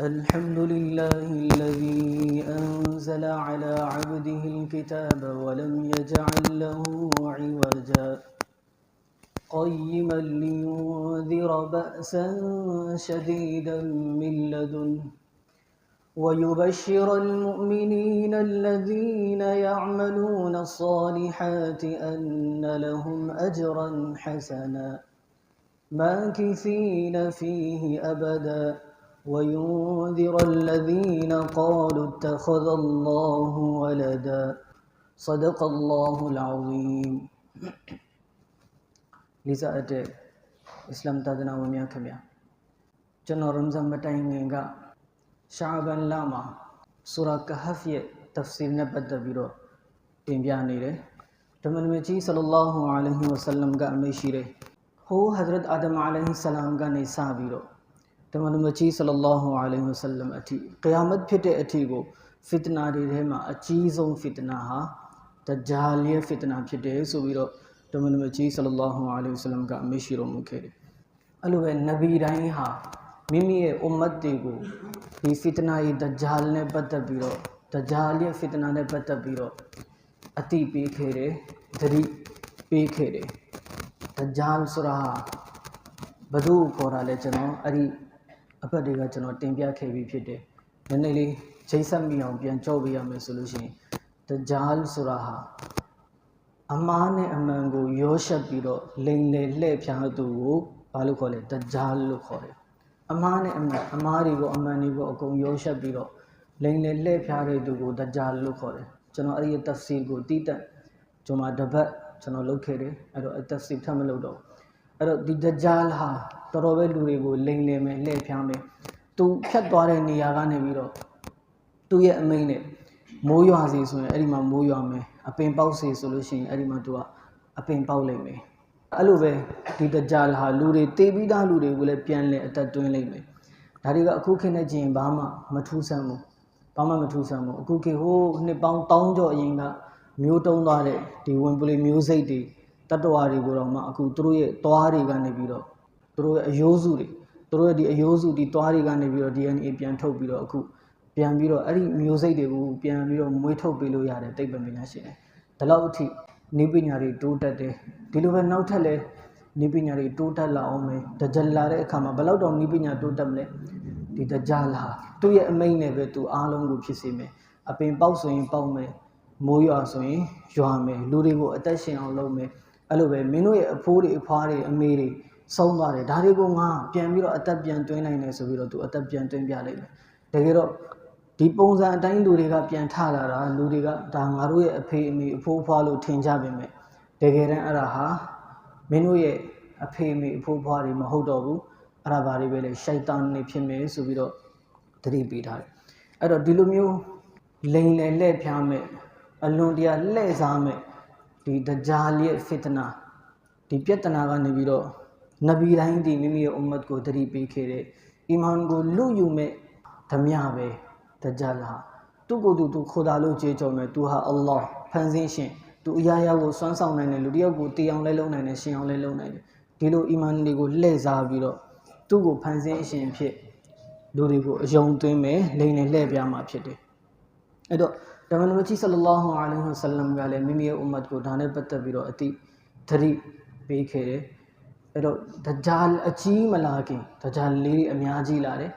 الحمد لله الذي أنزل على عبده الكتاب ولم يجعل له عوجا. قيما لينذر بأسا شديدا من لدنه ويبشر المؤمنين الذين يعملون الصالحات أن لهم أجرا حسنا. ماكثين فيه أبدا. وينذر الذين قالوا اتخذ الله ولدا. صدق الله العظيم. لذا إسلام تادنا وميا كميا جنة رمزان بتاين گا شعبان لاما سورة كهف يه تفسير نبت دبيرو تنبيا نيري تمن مجي صلى الله عليه وسلم گا ميشيري هو حضرت آدم عليه السلام گا نيسا بيرو တဖ်ဆီရ်နဲ့ပတ်သက်ပြီးတော့တင်ပြနေတယ်ဓမ္မနမကြီးဆလလောဟူအလိုင်းဝဆလမ်ကအမိန့်ရှိတယ်ဟိုဟဇရတ်အာဒမ်အလိုင်းဆလမ်ကနေစပြီးတော့ဓမ္မနမကြီးဆလလောဟူအလိုင်းဝဆလမ်အထိကယာမတ်ဖြစ်တဲ့အထိကိုဖစ်တနာတွေထဲမှာအကြီးဆုံးဖစ်တနာဟာဒဂျာလ်ရဲ့ဖစ်တနာဖြစ်တယ်ဆိုပြီးတော့ဓမ္မနမကြီးဆလလောဟူအလိုင်းဝဆလမ်ကအမိန့်ရှိတော်မူခဲ့တယ်အဲ့လိုပဲနဗီတိုင်းဟာမိမိရဲ့အွမ်မတ်တွေကိုဒီဖစ်တနာရဲ့ဒဂျာလ်နဲ့ပတ်သက်ပြီးတော့ဒဂျာလ်ရဲ့ဖစ်တနာနဲ့ပတ်သက်ပြီးတော့အတိပေးခဲ့တယ်သတိပေးခဲ့တယ်ဒဂျာလ်ဆိုတာဟာဘသူ့ကိုခေါ်တာလဲကျွန်တော်အဲ့ဒီ အပတ်တွေကကျွန်တော်တင်ပြခဲ့ပြီးဖြစ်တယ်နည်းနည်းလေးချိန်ဆက်မိအောင်ပြန်ကြောက်ပေးရမယ်ဆိုလို့ရှိရင်ဒဂျာလ်ဆိုတာဟာအမားနဲ့အမှန်ကိုရောရှက်ပြီးတော့လိန်လေလှဲ့ဖြားသူကိုဘာလို့ခေါ်လဲဒဂျာလ်လို့ခေါ်တယ်အမားနဲ့အမှန်အမားတွေကိုအမှန်တွေကိုအကုန်ရောရှက်ပြီးတော့လိန်လေလှဲ့ဖြားတဲ့သူကိုဒဂျာလ်လို့ခေါ်တယ်ကျွန်တော်အဲ့ဒီတဖ်စီကိုတီးတက်ကျွန်တော်တပတ်ကျွန်တော်လုပ်ခဲ့တယ်အဲ့တော့တဖ်စီထပ်မလုပ်တော့အဲ့တော့ဒီဒဂျာလ်ဟာ တော်တော်ပဲလူတွေကိုလိန်လေမယ်လှဲ့ဖြားမယ်သူဖြတ်သွားတဲ့နေရာကနေပြီးတော့သူ့ရဲ့အမိန့်နဲ့မိုးရွာစီဆိုရင်အဲ့ဒီမှာမိုးရွာမယ်အပင်ပေါက်စီဆိုလို့ရှိရင်အဲ့ဒီမှာသူကအပင်ပေါက်လိမ့်မယ်အဲ့လိုပဲဒီတကြလာလူတွေတေးပြီးသားလူတွေကိုလည်းပြန်လဲအသက်သွင်းလိမ့်မယ်ဒါတွေကအခုခေတ်နဲ့ကြည့်ရင်ဘာမှမထူးဆန်းဘူးဘာမှမထူးဆန်းဘူးအခုခေတ်ဟိုးနှစ်ပေါင်းတောင်းကျော်အရင်ကမျိုးတုံးသွားတဲ့ဒီဝင်ပလီမျိုးစိတ်တွေတတ္တဝါတွေကိုတော့မှအခုသူတို့ရဲ့သွားတွေကနေပြီးတော့ သူတို့ရဲ့အယိုးစုတွေသူတို့ရဲ့ဒီအယိုးစုဒီသွားတွေကနေပြီးတော့ DNA ပြန်ထုတ်ပြီးတော့အခုပြန်ပြီးတော့အဲ့ဒီမျိုးစိတ်တွေကိုပြန်ပြီးတော့မွေးထုတ်ပေးလို့ရတယ်တိတ်ပမညာရှင်တယ်ဒီလောက်အထိနေပညာတွေတိုးတက်တယ်ဒီလိုပဲနောက်ထပ်လဲနေပညာတွေတိုးတက်လာအောင်မယ်ဒကြလာတဲ့အခါမှာဘယ်လောက်တော့နေပညာတိုးတက်မလဲဒီဒကြလာသူ့ရဲ့အမိန့်နဲ့ပဲသူအားလုံးကိုဖြစ်စေမယ်အပင်ပေါက်ဆိုရင်ပေါက်မယ်မိုးရွာဆိုရင်ရွာမယ်လူတွေကိုအသက်ရှင်အောင်လုပ်မယ်အဲ့လိုပဲမင်းတို့ရဲ့အဖိုးတွေအဖွားတွေအမေတွေ ဆုံးသွားတယ်ဒါတွေကိုငါပြန်ပြီးတော့အသက်ပြန်သွင်းနိုင်တယ်ဆိုပြီးတော့သူအသက်ပြန်သွင်းပြလိုက်တယ်တကယ်တော့ဒီပုံစံအတိုင်းလူတွေကပြန်ထလာတာလူတွေကဒါငါတို့ရဲ့အဖေအမေအဖိုးအဖွားလို့ထင်ကြပေမဲ့တကယ်တမ်းအဲ့ဒါဟာမင်းတို့ရဲ့အဖေအမေအဖိုးအဖွားတွေမဟုတ်တော့ဘူးအဲ့ဒါဘာတွေပဲလဲရှိုက်တန်နေဖြစ်မယ်ဆိုပြီးတော့သတိပေးထားတယ်အဲ့တော့ဒီလိုမျိုးလိန်လေလှဲ့ဖျားမဲ့အလွန်တရာလှဲ့စားမဲ့ဒီဒဂျာလ်ရဲ့ဖစ်တနာဒီပြဿနာကနေပြီးတော့ နဗီတိုင်းဒီမိမိရဲ့အွမ်မတ်ကိုသတိပေးခဲ့တဲ့အီမန်ကိုလူယူမဲ့ဓမြပဲဒဂျာလ်ဟာသူ့ကိုယ်သူသူခိုးတာလို့ကြေကြော်မယ်သူဟာအလ္လာဟ်ဖန်ဆင်းရှင်သူအရာရာကိုစွမ်းဆောင်နိုင်တယ်လူတစ်ယောက်ကိုတည်အောင်လဲလုပ်နိုင်တယ်ရှင်အောင်လဲလုပ်နိုင်တယ်ဒီလိုအီမန်တွေကိုလှည့်စားပြီးတော့သူ့ကိုဖန်ဆင်းအရှင်ဖြစ်လူတွေကိုအယုံသွင်းမယ်လိန်နဲ့လှည့်ပြမှာဖြစ်တယ်အဲ့တော့ဓမ္မနမကြီးဆလလောဟူအလိုင်းဝဆလမ်ကလည်းမိမိရဲ့အွမ်မတ်ကိုဒါနဲ့ပတ်သက်ပြီးတော့အတိသတိပေးခဲ့တယ် အဲ့တော့ဒဂျာလ်အကြီးမလာခင်ဒဂျာလ်လေးအများကြီးလာတယ်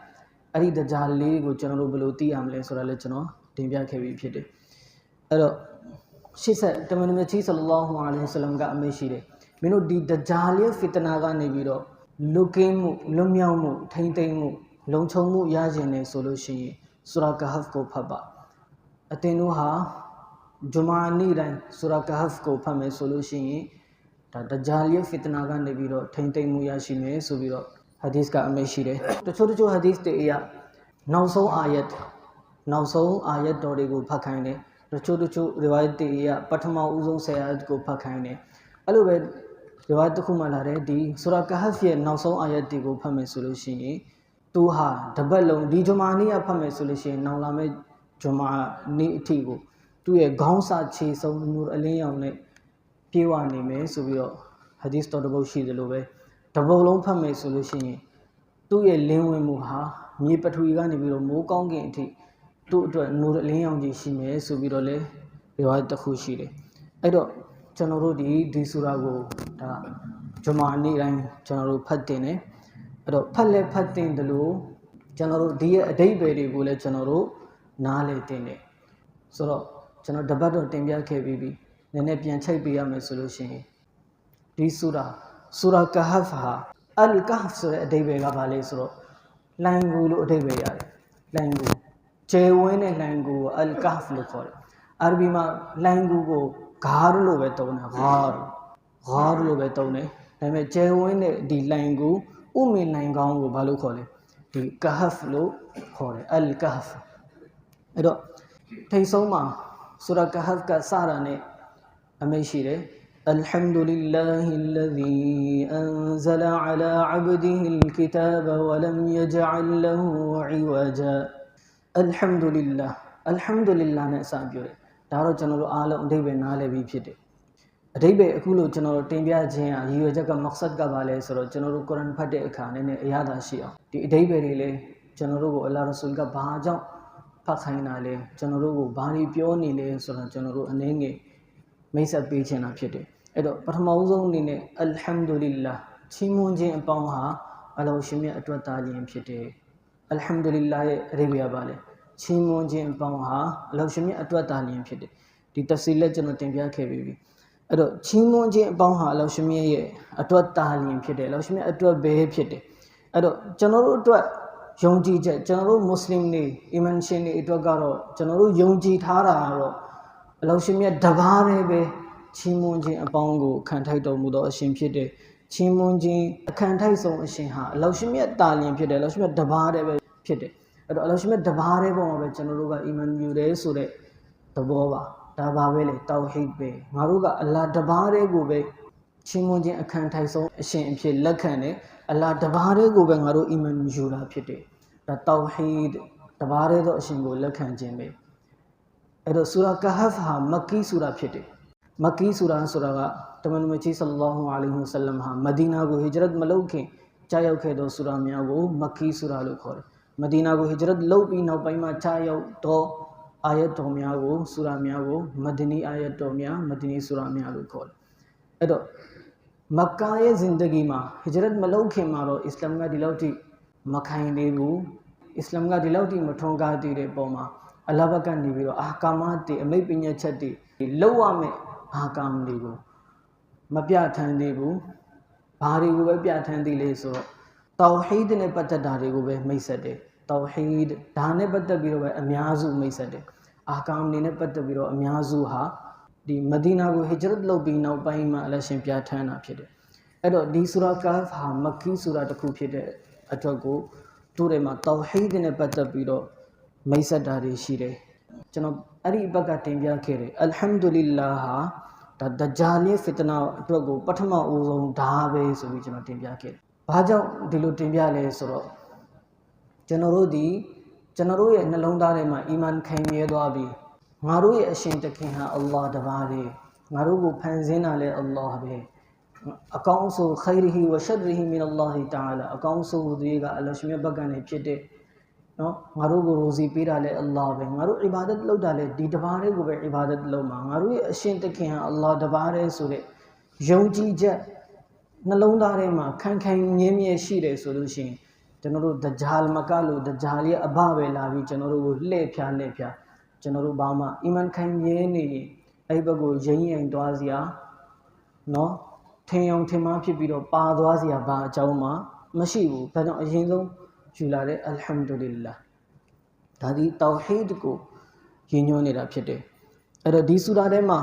အဲ့ဒီဒဂျာလ်လေးကိုကျွန်တော်တို့ဘယ်လိုသိရမလဲဆိုတာလည်းကျွန်တော်တင်ပြခဲ့ပြီးဖြစ်တယ်အဲ့တော့ရှေ့ဆက်တမန်တော်ကြီးဆလလောဟူအလိုင်းဝဆလမ်ကအမိန့်ရှိတယ်မင်းတို့ဒီဒဂျာလ်ရဲ့ဖစ်တနာကနေပြီးတော့လွတ်ကင်းမှုလွတ်မြောက်မှုထိမ့်သိမ်းမှုလုံခြုံမှုရခြင်းနဲ့ဆိုလို့ရှိရင်ဆူရာကဟဖ်ကိုဖတ်ပါအသင်တို့ဟာဂျမာနေ့တိုင်းဆူရာကဟဖ်ကိုဖတ်မယ်ဆိုလို့ရှိရင် ဒါဒဂျာလ်ရဲ့ဖစ်တနာကနေပြီးတော့ထိမ့်သိမ်းမှုရရှိမယ်ဆိုပြီးတော့ဟာဒီသ်ကအမိန့်ရှိတယ်တချို့တချို့ဟာဒီသ်တွေအရာနောက်ဆုံးအာယတ်နောက်ဆုံးအာယတ်တော်တွေကိုဖတ်ခိုင်းတယ်တချို့တချို့ရီဝိုင်တွေအရာပထမဦးဆုံးဆယ်အာယတ်ကိုဖတ်ခိုင်းတယ်အဲ့လိုပဲရီဝိုင်တစ်ခုမှလာတယ်ဒီဆူရာကဟဖ်ရဲ့နောက်ဆုံးအာယတ်တွေကိုဖတ်မယ်ဆိုလို့ရှိရင်သူဟာတပတ်လုံးဒီဂျမာနေ့ကဖတ်မယ်ဆိုလို့ရှိရင်နောက်လာမယ့်ဂျမာနေ့အထိကိုသူ့ရဲ့ခေါင်းစာခြေဆုံးနူအလင်းရောင်နဲ့ ပြေဝနေမယ်ဆိုပြီးတော့ဟာဒီသ်တော်တစ်ပုဒ်ရှိတယ်လို့ပဲတပုတ်လုံးဖတ်မယ်ဆိုလို့ရှိရင်သူ့ရဲ့လင်းဝင်မှုဟာမြေပထဝီကနေပြီးတော့မိုးကောင်းကင်အထိသူ့အတွက်နိုးအလင်းရောင်ကြီးရှိမယ်ဆိုပြီးတော့လေပြောရတစ်ခုရှိတယ်အဲ့တော့ကျွန်တော်တို့ဒီဒီဆူရာကိုဒါဂျမာနေ့တိုင်းကျွန်တော်တို့ဖတ်တင်တယ်အဲ့တော့ဖတ်လဲဖတ်တင်တယ်လို့ကျွန်တော်တို့ဒီရဲ့အတိတ်ပဲတွေကိုလည်းကျွန်တော်တို့နားလည်တင်တယ်ဆိုတော့ကျွန်တော်တပတ်တော့တင်ပြခဲ့ပြီးပြီ နည်းနည်းပြန်ချိတ်ပေးရမယ်ဆိုလို့ရှိရင်ဒီဆူရာဆူရာကဟဖ်ဟာအလ်ကဟ်ဆိုတဲ့အတိတ်ပဲကဘာလဲဆိုတော့လိုင်ကူလို့အတိတ်ပဲရတယ်လိုင်ကူကျယ်ဝန်းတဲ့လိုင်ကူကိုအလ်ကဟ်လို့ခေါ်တယ်အာရဘီမှာလိုင်ကူကိုဂါရလို့ပဲသုံးတာဂါရဂါရလို့ပဲသုံးတယ်ဒါပေမဲ့ကျယ်ဝန်းတဲ့ဒီလိုင်ကူဥမင်လိုင်ကောင်းကိုဘာလို့ခေါ်လဲဒီကဟ်လို့ခေါ်တယ်အလ်ကဟ်အဲ့တော့ထိတ်ဆုံးမှာဆူရာကဟ်ကစတာနဲ့ အမိတ်ရှိတယ် الحمد لله الذي أنزل على عبده الكتاب ولم يجعل له عوجا الحمد لله الحمد لله နဲ့အစပြောတယ်ဒါတော့ကျွန်တော်တို့အားလုံးအဓိပ္ပာယ်နားလည်ပြီးဖြစ်တယ်အဓိပ္ပာယ်အခုလို့ကျွန်တော်တို့တင်ပြခြင်းဟာရည်ရွယ်ချက်ကမက်ဆတ်ကပါလဲဆိုတော့ကျွန်တော်တို့ကုရ်အာန်ဖတ်တဲ့အခါနည်းနည်းအရသာရှိအောင်ဒီအဓိပ္ပာယ်တွေလည်းကျွန်တော်တို့ကိုအလ္လာဟ်ရဆူလ်ကဘာကြောင့်ဖတ်ခိုင်းတာလဲကျွန်တော်တို့ကိုဘာတွေပြောနေလဲဆိုတော့ကျွန်တော်တို့အနေငယ် မိတ်ဆက်ပေးချင်တာဖြစ်တယ်အဲ့တော့ပထမဆုံးအနေနဲ့အလ်ဟမ်ဒူလ illah ချီးမွမ်းခြင်းအပေါင်းဟာအလ္လာဟ်ရှင်မြတ်အတွက်သားခြင်းဖြစ်တယ်အလ်ဟမ်ဒူလ illah ရဲ့အရေးပြပါလေချီးမွမ်းခြင်းအပေါင်းဟာအလ္လာဟ်ရှင်မြတ်အတွက်သားခြင်းဖြစ်တယ်ဒီတဖ်စီလက်ကျွန်တော်တင်ပြခဲ့ပြီးပြီအဲ့တော့ချီးမွမ်းခြင်းအပေါင်းဟာအလ္လာဟ်ရှင်မြတ်ရဲ့အတွက်သားခြင်းဖြစ်တယ်အလ္လာဟ်ရှင်မြတ်အတွက်ပဲဖြစ်တယ်အဲ့တော့ကျွန်တော်တို့အတွက်ယုံကြည်ချက်ကျွန်တော်တို့မွတ်စလင်တွေအီမန်ရှင်တွေအတွက်ကတော့ကျွန်တော်တို့ယုံကြည်ထားတာကတော့ အလ္လာဟ်ရှင်မြတ်တပါးတည်းပဲချီးမွမ်းခြင်းအပေါင်းကိုခံထိုက်တော်မူသောအရှင်ဖြစ်တဲ့ချီးမွမ်းခြင်းအခန့်ထိုက်ဆုံးအရှင်ဟာအလ္လာဟ်ရှင်မြတ်တာလင်ဖြစ်တယ်အလ္လာဟ်ရှင်မြတ်တပါးတည်းပဲဖြစ်တယ်အဲ့တော့အလ္လာဟ်ရှင်မြတ်တပါးတည်းပေါ်မှာပဲကျွန်တော်တို့ကအီမန်ယူတယ်ဆိုတဲ့သဘောပါဒါပါပဲလေတောက်ဟိတ်ပဲငါတို့ကအလ္လာဟ်တပါးတည်းကိုပဲချီးမွမ်းခြင်းအခန့်ထိုက်ဆုံးအရှင်အဖြစ်လက်ခံတယ်အလ္လာဟ်တပါးတည်းကိုပဲငါတို့အီမန်ယူတာဖြစ်တယ်ဒါတောက်ဟိတ်တပါးတည်းသောအရှင်ကိုလက်ခံခြင်းပဲ အဲ့တော့ဆူရာကဟဖ်ဟာမက်ကီဆူရာဖြစ်တယ်မက်ကီဆူရာဆိုတာကတမန်တော်ကြီးဆလ္လာဟူအလိုင်းဝဆလမ်ဟာမဒီနာကိုဟီဂျရတ်မလုပ်ခင်ကြာရောက်ခဲ့သောဆူရာများကိုမက်ကီဆူရာလို့ခေါ်တယ်မဒီနာကိုဟီဂျရတ်လုပ်ပြီးနောက်ပိုင်းမှာကြာရောက်သောအာယတ်တော်များကိုဆူရာများကိုမဒနီအာယတ်တော်များမဒနီဆူရာများလို့ခေါ်တယ်အဲ့တော့မက္ကာရဲ့ဇင်ဒဂီမှာဟီဂျရတ်မလုပ်ခင်မှာတော့အစ္စလာမ်ကဒီလောက်ထိမခိုင်သေးဘူးအစ္စလာမ်ကဒီလောက်ထိမထွန်းကားသေးတဲ့ပုံမှာ အလ္လာဟ်ဘက်ကနေပြီးတော့အာကာမတ်တွေအမိတ်ပညာချက်တွေလောက်ရမယ်အာကာမတွေကိုမပြထမ်းသေးဘူးဘာတွေကိုပဲပြထမ်းသေးလဲဆိုတော့တောဟီဒ်နဲ့ပတ်သက်တာတွေကိုပဲမိတ်ဆက်တယ်တောဟီဒ်ဒါနဲ့ပတ်သက်ပြီးတော့ပဲအများစုမိတ်ဆက်တယ်အာကာမနေနဲ့ပတ်သက်ပြီးတော့အများစုဟာဒီမဒီနာကိုဟီဂျရတ်လုပ်ပြီးနောက်ပိုင်းမှာအလရှင်ပြထမ်းတာဖြစ်တယ်အဲ့တော့ဒီဆူရာကာဖ်ဟာမက်ကီဆူရာတစ်ခုဖြစ်တဲ့အတွက်ကိုတို့ထဲမှာတောဟီဒ်နဲ့ပတ်သက်ပြီးတော့ မိတ်ဆက်တာတွေရှိတယ်ကျွန်တော်အဲ့ဒီဘက်ကတင်ပြခဲ့တယ်အလ်ဟမ်ဒူလ illah ဟာဒါဒဂျာလ်ဖီတနာအတွက်ကိုပထမအဦးဆုံးဒါပဲဆိုပြီးကျွန်တော်တင်ပြခဲ့တယ်။ဘာကြောင့်ဒီလိုတင်ပြလဲဆိုတော့ကျွန်တော်တို့ဒီကျွန်တော်တို့ရဲ့နှလုံးသားထဲမှာအီမန်ခိုင်မြဲသွားပြီးငါတို့ရဲ့အရှင်တခင်ဟာအလ္လာဟ်တပါးပဲငါတို့ကိုဖန်ဆင်းတာလည်းအလ္လာဟ်ပဲအကောင်းဆုံးခိုင်ရီဟီဝရှဒရီဟီမင်အလ္လာဟ်တအာလာအကောင်းဆုံးသူကအလ္လာဟ်ရှင်ရဲ့ဘက်ကနေဖြစ်တဲ့ နော်ငါတို့ကိုရိုစီပေးတာလဲအလ္လာဟ်ပဲငါတို့အီဘာဒတ်လုပ်တာလဲဒီတပါးလေးကိုပဲအီဘာဒတ်လုပ်မှာငါတို့ရဲ့အရှင်တခင်ဟာအလ္လာဟ်တပါးတည်းဆိုတဲ့ယုံကြည်ချက်နှလုံးသားထဲမှာခိုင်ခိုင်မြဲမြဲရှိတယ်ဆိုလို့ရှိရင်ကျွန်တော်တို့ဒဂျာလ်မကလို့ဒဂျာလ်ရဲ့အဘပဲလာပြီးကျွန်တော်တို့ကိုလှည့်ဖြားလှည့်ဖြားကျွန်တော်တို့ဘာမှအီမန်ခိုင်မြဲနေရင်အဲ့ဘက်ကိုရင်းရင်သွားစရာနော်ထင်အောင်ထင်မှားဖြစ်ပြီးတော့ပါသွားစရာဘာအကြောင်းမှမရှိဘူးဒါကြောင့်အရင်ဆုံး ယူလာတဲ့အလ်ဟမ်ဒူလ illah ဒါဒီတောဟီဒ်ကိုရည်ညွှန်းနေတာဖြစ်တယ်အဲ့တော့ဒီဆူရာထဲမှာ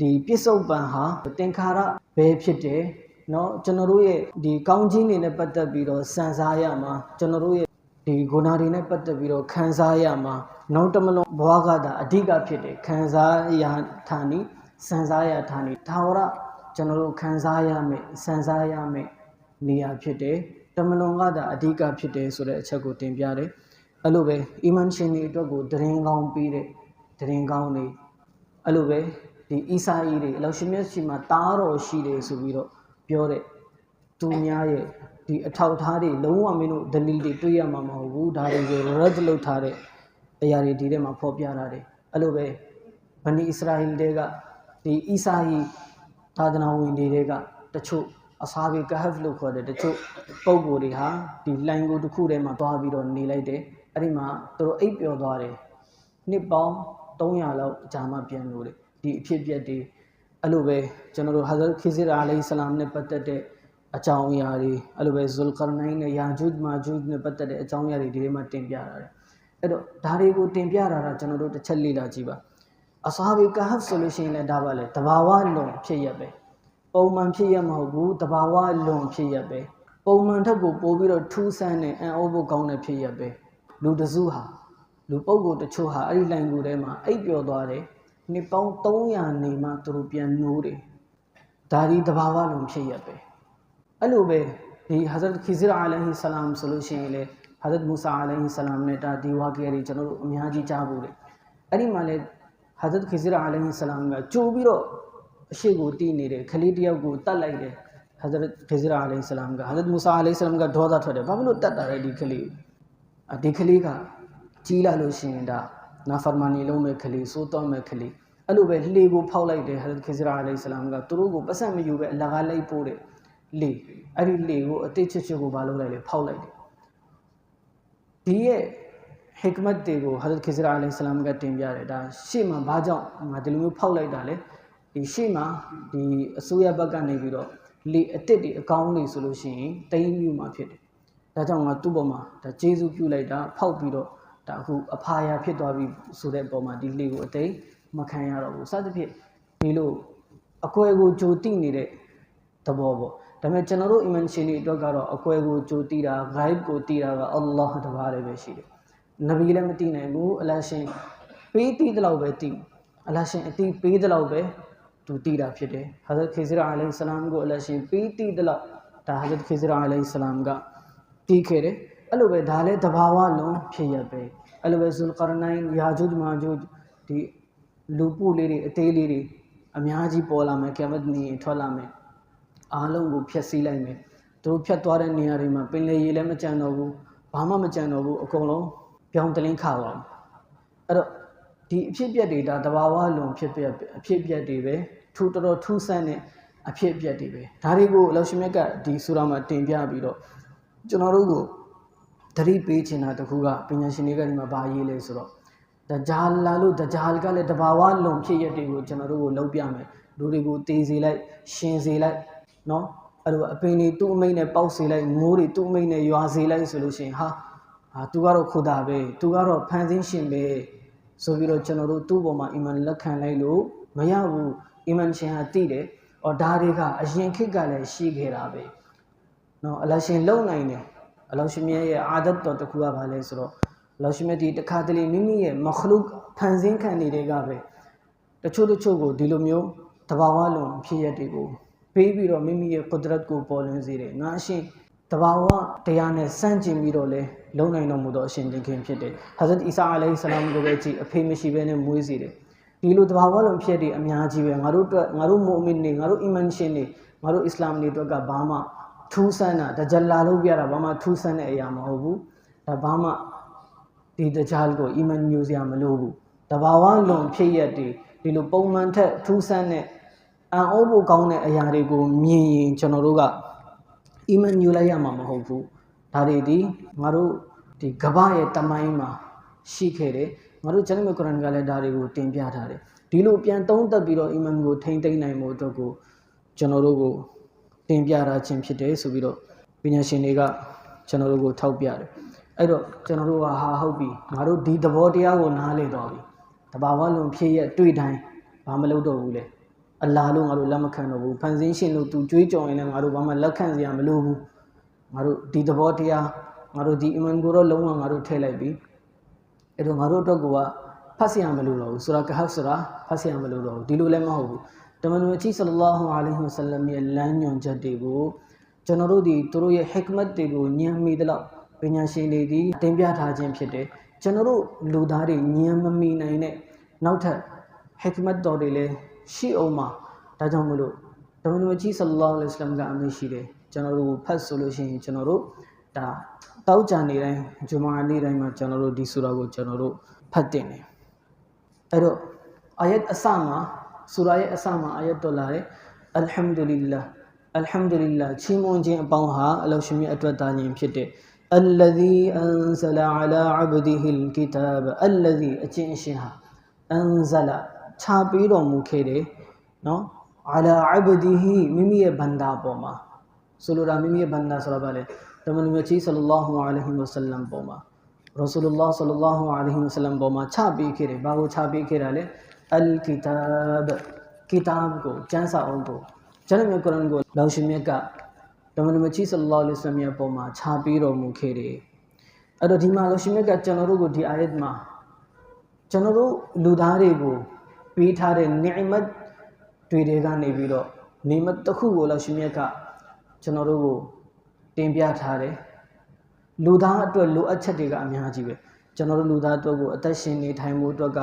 ဒီပြစ္ဆုတ်ပံဟာသင်္ခါရဘယ်ဖြစ်တယ်เนาะကျွန်တော်တို့ရဲ့ဒီကောင်းခြင်းတွေနဲ့ပတ်သက်ပြီးတော့စံစားရမှာကျွန်တော်တို့ရဲ့ဒီဂုဏတွေနဲ့ပတ်သက်ပြီးတော့ခံစားရမှာနောက်တမလုံးဘဝကတာအဓိကဖြစ်တယ်ခံစားရဌာနီစံစားရဌာနီဒါဝရကျွန်တော်တို့ခံစားရမယ်စံစားရမယ်နေရာဖြစ်တယ်တ မလွန်ကသာအဓိကဖြစ်တယ်ဆိုတဲ့အချက်ကိုတင်ပြတယ်အဲ့လိုပဲအီမန်ရှင်တွေအတွက်ကိုတရင်ကောင်းပြီးတဲ့တရင်ကောင်းတွေအဲ့လိုပဲဒီအီစာအီတွေအလောရှင်မြတ်ရှိမှာတားတော်ရှိတယ်ဆိုပြီးတော့ပြောတဲ့သူများရဲ့ဒဒီအထောက်အထားတွေလုံးဝမင်းတို့ဒလီတွေတွေ့ရမှာမဟုတ်ဘူးဒါတွေကိုရတ်လုပ်ထားတဲ့အရာတွေဒီထဲမှာဖော်ပြထားတယ်အဲ့လိုပဲဗနီအစ္စရာဟိတွေကဒီအီစာဟီသာသနာဝင်တွေကတချို့ အစာဘေကဟဖ်လို့ခေါ်တဲ့တချို့ပုံကိုယ်တွေဟာဒီလိုင်းကိုတစ်ခုထဲမှာတွားပြီးတော့နေလိုက်တယ်အဲ့ဒီမှာသူတို့အိပ်ပျော်သွားတယ်နှစ်ပေါင်း300လောက်ကြာမှပြန်လို့တယ်ဒီအဖြစ်အပျက်တွေအဲ့လိုပဲကျွန်တော်တို့ဟာဇရတ်ခိဇရာအလိုင်ဆလမ်နဲ့ပတ်သက်တဲ့အကြောင်းအရာတွေအဲ့လိုပဲဇူလ်ကာနိုင်းနဲ့ယာဂျူဒ်မာဂျူဒ်နဲ့ပတ်သက်တဲ့အကြောင်းအရာတွေဒီထဲမှာတင်ပြထားတယ်အဲ့တော့ဒါတွေကိုတင်ပြတာကကျွန်တော်တို့တစ်ချက်လေ့လာကြည့်ပါအဆဟာဘီကဟဖ်ဆိုလို့ရှိရင်လည်းဒါပါလေတဘာဝလွန်ဖြစ်ရပဲ ပုံမှန်ဖြစ်ရမဟုတ်ဘူးတဘာဝလွန်ဖြစ်ရပဲပုံမှန်ထက်ကိုပို့ပြီးတော့ထူးဆန်းတဲ့အံ့ဩဖို့ကောင်းတဲ့ဖြစ်ရပဲလူတစုဟာလူပုဂ္ဂိုလ်တချို့ဟာအဲ့ဒီလိုင်ကူထဲမှာအိပ်ပျော်သွားတယ်နှစ်ပေါင်း300နေမှသူတို့ပြန်နိုးတယ်ဒါဒီတဘာဝလွန်ဖြစ်ရပဲအဲ့လိုပဲဒီဟာဇရတ်ခိဇရာအလိုင်ဟီဆလမ်ဆိုလို့ရှိရင်လေဟာဇရတ်မူဆာအလိုင်ဟီဆလမ်နဲ့ဒါဒီဝါကီရီကျွန်တော်တို့အများကြီးကြားဘူးလေအဲ့ဒီမှာလေဟာဇရတ်ခိဇရာအလိုင်ဟီဆလမ်ကကြိုပြီးတော့ အရှိကိုတည်နေတဲ့ခလေးတယောက်ကိုတတ်လိုက်တယ်ဟာဇရတ်ခိဇရာအလိုင်ဟီဆလမ်ကဟာဇရတ်မူဆာအလိုင်ဟီဆလမ်ကဒေါသထွက်တယ်ဘာဖြစ်လို့တတ်တာလဲဒီခလေးအဒီခလေးကကြီးလာလို့ရှိရင်ဒါနာဖာမာနီလုံးမဲ့ခလေးစိုးတော့မဲ့ခလေးအဲ့လိုပဲလှေကိုဖောက်လိုက်တယ်ဟာဇရတ်ခိဇရာအလိုင်ဟီဆလမ်ကသူတို့ကိုပတ်ဆက်မယူပဲအလကားလိုက်ပို့တယ်လေအဲ့ဒီလေကိုအတိတ်ချစ်ချစ်ကိုမလုပ်လိုက်လေဖောက်လိုက်တယ်ဒီရဲ့ဟိကမတ်တွေကိုဟာဇတ်ခိဇရာအလိုင်ဆလမ်ကတင်ပြတယ်ဒါရှေ့မှာဘာကြောင့်ငါဒီလိုမျိုးဖောက်လိုက်တာလဲ ဒီရှေ့မှာဒီအစိုးရဘက်ကနေပြီးတော့လေအတစ်တွေအကောင်းတွေဆိုလို့ရှိရင်တိမ်ယူမှာဖြစ်တယ်ဒါကြောင့်ငါသူ့ပေါ်မှာဒါဂျေဇူးပြုလိုက်တာဖောက်ပြီးတော့ဒါအခုအဖာယာဖြစ်သွားပြီဆိုတဲ့ပုံမှာဒီလေကိုအတိတ်မခံရတော့ဘူးစသဖြင့်ဒီလိုအကွယ်ကိုကြိုတိနေတဲ့သဘောပေါ့ဒါပေမဲ့ကျွန်တော်တို့ iman ရှင်တွေအတွက်ကတော့အကွယ်ကိုကြိုတိတာ ghaib ကိုတိတာကအလ္လာဟ်တပါးလည်းပဲရှိတယ်နဗီလည်းမတိနိုင်ဘူးအလရှင်ပေးတိတဲ့လောက်ပဲတိအလရှင်အတိပေးတဲ့လောက်ပဲ သူတိတာဖြစ်တယ်ဟာဇတ်ခေဇရာအလိုင်ဆလမ်ကိုအလရှင်ပေးတိတဲ့လောက်ဒါဟာဇတ်ခေဇရာအလိုင်ဆလမ်ကတီးခဲ့တယ်အဲ့လိုပဲဒါလည်းတဘာဝလုံးဖြစ်ရပဲအဲ့လိုပဲဇူလ်ကာရနိုင်းယာဂျူဒ်မာဂျူဒ်ဒီလူပုလေးတွေအသေးလေးတွေအများကြီးပေါ်လာမယ်ကမတ်နီထွက်လာမယ်အားလုံးကိုဖျက်ဆီးလိုက်မယ်သူတို့ဖျက်သွားတဲ့နေရာတွေမှာပင်လေရေလည်းမကြံတော့ဘူးဘာမှမကြံတော့ဘူးအကုန်လုံးပြောင်းတလင်းခါသွားအဲ့တော့ဒီအဖြစ်ပြက်တွေဒါတဘာဝလွန်ဖြစ်ပြက်အဖြစ်ပြက်တွေပဲ ထူတော်တော်ထူးဆန်းတဲ့အဖြစ်ပြက်တွေပဲဒါတွေကိုအလောရှင်မြတ်ကဒီဆူရာမှာတင်ပြပြီးတော့ကျွန်တော်တို့ကိုသတိပေးချင်တာတခုကပညာရှင်တွေကဒီမှာဘာရေးလဲဆိုတော့ဒဂျာလာလို့ဒဂျာလ်ကလည်းတဘာဝလွန်ဖြစ်ရက်တွေကိုကျွန်တော်တို့ကိုလုံးပြမယ်လူတွေကိုတေးစေလိုက်ရှင်စေလိုက်နော်အဲ့လိုအပင်တွေသူ့အမိတ်နဲ့ပေါက်စေလိုက်မိုးတွေသူ့အမိတ်နဲ့ရွာစေလိုက်ဆိုလို့ရှိရင်ဟာဟာသူကတော့ခုတာပဲသူကတော့ဖန်ဆင်းရှင်ပဲဆိုပြီးတော့ကျွန်တော်တို့သူ့ပေါ်မှာအီမန်လက်ခံလိုက်လို့မရဘူး အီမန်ရှင်ဟာသိတယ်။အော်ဒါတွေကအရင်ခေတ်ကလည်းရှိခဲ့တာပဲ။နော်အလရှင်လုံနိုင်တယ်။အလောရှင်မြတ်ရဲ့အာဒတ်တော်တစ်ခုကဘာလဲဆိုတော့အလောရှင်မြတ်ဒီတခါတလေမိမိရဲ့မခလုကဖန်ဆင်းခံနေတဲ့ကပဲတချို့တချို့ကိုဒီလိုမျိုးတဘာဝလုံးဖြစ်ရက်တွေကိုပေးပြီးတော့မိမိရဲ့ကုဒရတ်ကိုပေါ်လွင်စေတယ်ငါအရှင်တဘာဝတရားနဲ့စန့်ကျင်ပြီးတော့လဲလုံနိုင်တော်မူသောအရှင်သခင်ဖြစ်တယ်ဟာဇတ်အီဆာအလိုင်ဆလမ်ကိုပဲကြည့်အဖေမရှိဘဲနဲ့မွေးစေတယ် ဒီလိုတဘာဝလုံးဖြစ်တဲ့အများကြီးပဲငါတို့အတွက်ငါတို့မိုမင်တွေငါတို့အီမန်ရှင်တွေငါတို့အစ္စလာမ်တွေအတွက်ကဘာမှထူးဆန်းတာဒဂျလာလို့ပြတာဘာမှထူးဆန်းတဲ့အရာမဟုတ်ဘူးဒါဘာမှဒီဒဂျာလ်ကိုအီမန်ညူစရာမလိုဘူးတဘာဝလုံးဖြစ်ရက်တွေဒီလိုပုံမှန်ထက်ထူးဆန်းတဲ့အံ့ဩဖို့ကောင်းတဲ့အရာတွေကိုမြင်ရင်ကျွန်တော်တို့ကအီမန်ညူလိုက်ရမှာမဟုတ်ဘူးဒါတွေဒီငါတို့ဒီကဘာရဲ့တမိုင်းမှာရှိခဲ့တယ် ငါတို့ကျမ်းမြတ်ကုရ်အာန်ကလည်းဒါတွေကိုတင်ပြထားတယ်ဒီလိုပြန်သုံးသပ်ပြီးတော့အီမန်ကိုထိမ့်သိမ့်နိုင်မှုအတွက်ကိုကျွန်တော်တို့ကိုတင်ပြတာခြင်းဖြစ်တယ်ဆိုပြီးတော့ပညာရှင်တွေကကျွန်တော်တို့ကိုထောက်ပြတယ်အဲ့တော့ကျွန်တော်တို့ကဟာဟုတ်ပြီငါတို့ဒီသဘောတရားကိုနားလည်တော့ပြီတဘာဝလုံးဖြစ်ရဲ့တွေ့တိုင်းဘာမလုပ်တော့ဘူးလေအလာလို့ငါတို့လက်မခံတော့ဘူးဖန်ဆင်းရှင်လို့သူကြွေးကြော်ရင်လည်းငါတို့ဘာမှလက်ခံစရာမလိုဘူးငါတို့ဒီသဘောတရားငါတို့ဒီအီမန်ကိုတော့လုံးဝငါတို့ထည့်လိုက်ပြီ အဲ့တော့ငါတို့အတွက်ကဖတ်ဆရာမလိုတော့ဘူးဆိုရာကဟတ်ဆိုတာဖတ်ဆရာမလိုတော့ဘူးဒီလိုလည်းမဟုတ်ဘူးတမန်တော်ကြီးဆလလောဟူအလိုင်းဝဆလမ်ရဲ့လမ်းညွှန်ချက်တွေကိုကျွန်တော်တို့ဒီသူတို့ရဲ့ဟက်မတ်တွေကိုညံမိသလောက်ပညာရှင်တွေဒီတင်ပြထားခြင်းဖြစ်တယ်ကျွန်တော်တို့လူသားတွေညံမမီနိုင်တဲ့နောက်ထပ်ဟက်မတ်တော်တွေလည်းရှိအောင်မှာဒါကြောင့်မလို့တမန်တော်ကြီးဆလလောလဟ်အလัยဟိဝါစလမ်ကအမိရှိတယ်ကျွန်တော်တို့ဖတ်ဆိုလို့ရှိရင်ကျွန်တော်တို့ဒါ တောက်ကြနေတိုင်းဂျမာနေ့တိုင်းမှာကျွန်တော်တို့ဒီဆူရာကိုကျွန်တော်တို့ဖတ်တင်တယ်အဲ့တော့အာယတ်အစမှာဆူရာရဲ့အစမှာအာယတ်တော်လာတယ်အလ်ဟမ်ဒူလ illah အလ်ဟမ်ဒူလ illah ချီးမွမ်းခြင်းအပေါင်းဟာအလောရှင်မြတ်အတွက်သားခြင်းဖြစ်တယ် الذي أنزل على عبده الكتاب الذي အချင်းအရှင်ဟာ أنزل ခြာပေးတော်မူခဲ့တယ်နော် على عبده မိမိရဲ့ဘန္တာပေါ်မှာဆိုလိုတာမိမိရဲ့ဘန္တာဆိုတာဘာလဲ တမန်တော်ကြီး sallallahu alaihi wasallam ပေါ်မှာ rasulullah sallallahu alaihi wasallam ပေါ်မှာခြပေးခဲ့တယ်ဘာကိုခြပေးခဲ့တာလဲ al kitab kitab ကိုကျမ်းစာအုပ်ကိုကျမ်းမြတ်ကုရ်အာန်ကိုလောင်ရှင်မြတ်ကတမန်တော်ကြီး sallallahu alaihi wasallam ရဲ့ပေါ်မှာခြပေးတော်မူခဲ့တယ်အဲ့တော့ဒီမှာလောင်ရှင်မြတ်ကကျွန်တော်တို့ကိုဒီအာယတ်မှာကျွန်တော်တို့လူသားတွေကိုပေးထားတဲ့ ni'mat တွေတွေကနေပြီးတော့နေမတစ်ခုကိုလောက်ရှင်မြတ်ကကျွန်တော်တို့ကို တင်ပြထားတယ်လူသားအတွက်လိုအပ်ချက်တွေကအများကြီးပဲကျွန်တော်တို့လူသားအတွက်ကိုအသက်ရှင်နေထိုင်မှုအတွက်က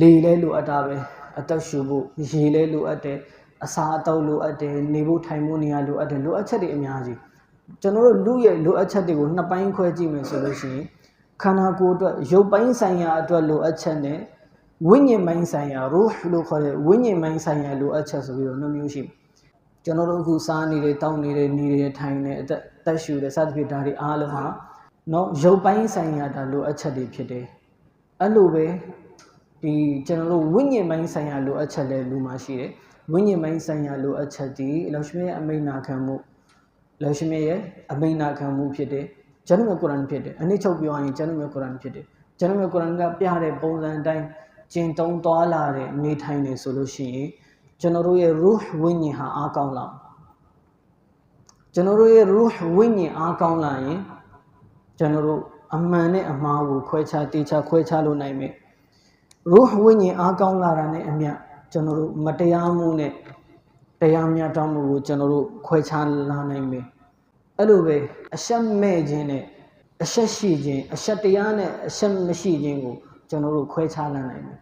လေလဲလိုအပ်တာပဲအသက်ရှူဖို့ရေလဲလိုအပ်တယ်အစာအသောက်လိုအပ်တယ်နေဖို့ထိုင်ဖို့နေရာလိုအပ်တယ်လိုအပ်ချက်တွေအများကြီးကျွန်တော်တို့လူရဲ့လိုအပ်ချက်တွေကိုနှစ်ပိုင်းခွဲကြည့်မယ်ဆိုလို့ရှိရင်ခန္ဓာကိုယ်အတွက်ရုပ်ပိုင်းဆိုင်ရာအတွက်လိုအပ်ချက်နဲ့ဝိညာဉ်ပိုင်းဆိုင်ရာ ruh လို့ခေါ်တဲ့ဝိညာဉ်ပိုင်းဆိုင်ရာလိုအပ်ချက်ဆိုပြီးတော့နှမျိုးရှိ ကျွန်တော်တို့အခုစားနေတယ်တောင်းနေတယ်နေတယ်ထိုင်နေအသက်တက်ရှူတယ်စသဖြင့်ဒါတွေအားလုံးဟာနော်ရုပ်ပိုင်းဆိုင်ရာဒါလိုအပ်ချက်တွေဖြစ်တယ်အဲ့လိုပဲဒီကျွန်တော်တို့ဝိညာဉ်ပိုင်းဆိုင်ရာလိုအပ်ချက်လည်းလူမှာရှိတယ်ဝိညာဉ်ပိုင်းဆိုင်ရာလိုအပ်ချက်ဒီလောရှမရဲ့အမိန်နာခံမှုလောရှမရဲ့အမိန်နာခံမှုဖြစ်တယ်ဂျန်နမကုရ်အာန်ဖြစ်တယ်အနည်းချုပ်ပြောရင်ဂျန်နမကုရ်အာန်ဖြစ်တယ်ဂျန်နမကုရ်အာန်ကပြတဲ့ပုံစံအတိုင်းကျင့်သုံးသွားလာတဲ့နေထိုင်နေဆိုလို့ရှိရင် ကျွန်တော်တို့ရဲ့ ruh ဝိညာဉ်ဟာအားကောင်းလာကျွန်တော်တို့ရဲ့ ruh ဝိညာဉ်အားကောင်းလာရင်ကျွန်တော်တို့အမှန်နဲ့အမှားကိုခွဲခြားတေချာခွဲခြားလို့နိုင်မယ် ruh ဝိညာဉ်အားကောင်းလာတာနဲ့အမျှကျွန်တော်တို့မတရားမှုနဲ့တရားမြတ်တောင်းမှုကိုကျွန်တော်တို့ခွဲခြားလာနိုင်မယ်အဲ့လိုပဲအရှက်မဲ့ခြင်းနဲ့အရှက်ရှိခြင်းအရှက်တရားနဲ့အရှက်မရှိခြင်းကိုကျွန်တော်တို့ခွဲခြားလာနိုင်တယ်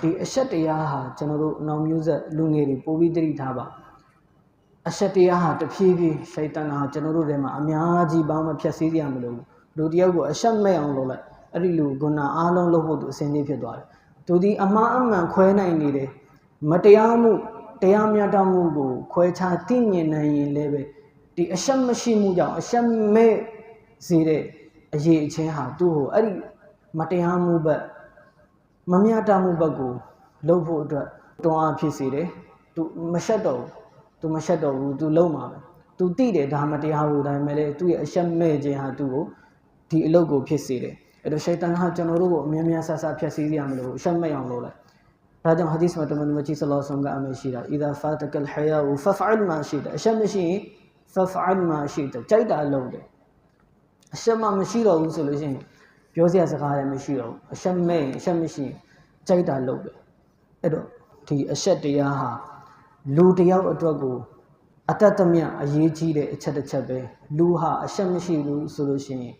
ဒီအရှက်တရားဟာကျွန်တော်တို့နောင်မျိုးဆက်လူငယ်တွေပိုပြီးတတိထားပါအရှက်တရားဟာတဖြည်းဖြည်းရှိုက်တန်ဟာကျွန်တော်တို့ထဲမှာအများကြီးဘာမှဖြတ်စည်းရမလို့လူတယောက်ကိုအရှက်မဲ့အောင်လုပ်လိုက်အဲ့ဒီလူဂုဏအားလုံးလုပ်ဖို့သူအစင်းလေးဖြစ်သွားတယ်သူဒီအမှားအမှန်ခွဲနိုင်နေတယ်မတရားမှုတရားမျှတမှုကိုခွဲခြားသိမြင်နိုင်ရင်လည်းပဲဒီအရှက်မရှိမှုကြောင့်အရှက်မဲ့စေတဲ့အရေးအချင်းဟာသူ့ကိုအဲ့ဒီမတရားမှုဘက် မမျှတမှုဘက်ကိုလှုပ်ဖို့အတွက်တွန်းအားဖြစ်စေတယ်သူမရှက်တော့ဘူးသူမရှက်တော့ဘူးသူလှုပ်မှာပဲသူတိတယ်ဒါမတရားဘူးဒါပေမဲ့လည်းသူ့ရဲ့အရှက်မဲ့ခြင်းဟာသူ့ကိုဒီအလုပ်ကိုဖြစ်စေတယ်အဲ့တော့ရှိုက်တန်ဟာကျွန်တော်တို့ကိုအများများဆဆဖြတ်စည်းရမလို့အရှက်မဲ့အောင်လုပ်လိုက်ဒါကြောင့်ဟာဒီသ်မှာတမန်တော်ကြီးဆလောဆုံကအမေရှိတာအီဒါဖာတကလ်ဟယာဖဖအလ်မာရှိတာအရှက်မရှိရင်ဖဖအလ်မာရှိတာကြိုက်တာလုပ်တယ်အရှက်မှမရှိတော့ဘူးဆိုလို့ရှိရင် ပြောစရာစကားလည်းမရှိတော့ဘူးအရှက်မဲ့အရှက်မရှိကြိုက်တာလုပ်တယ်အဲ့တော့ဒီအရှက်တရားဟာလူတယောက်အတွက်ကိုအတ္တတမြအရေးကြီးတဲ့အချက်တစ်ချက်ပဲလူဟာအရှက်မရှိဘူးဆိုလို့ရှိရင်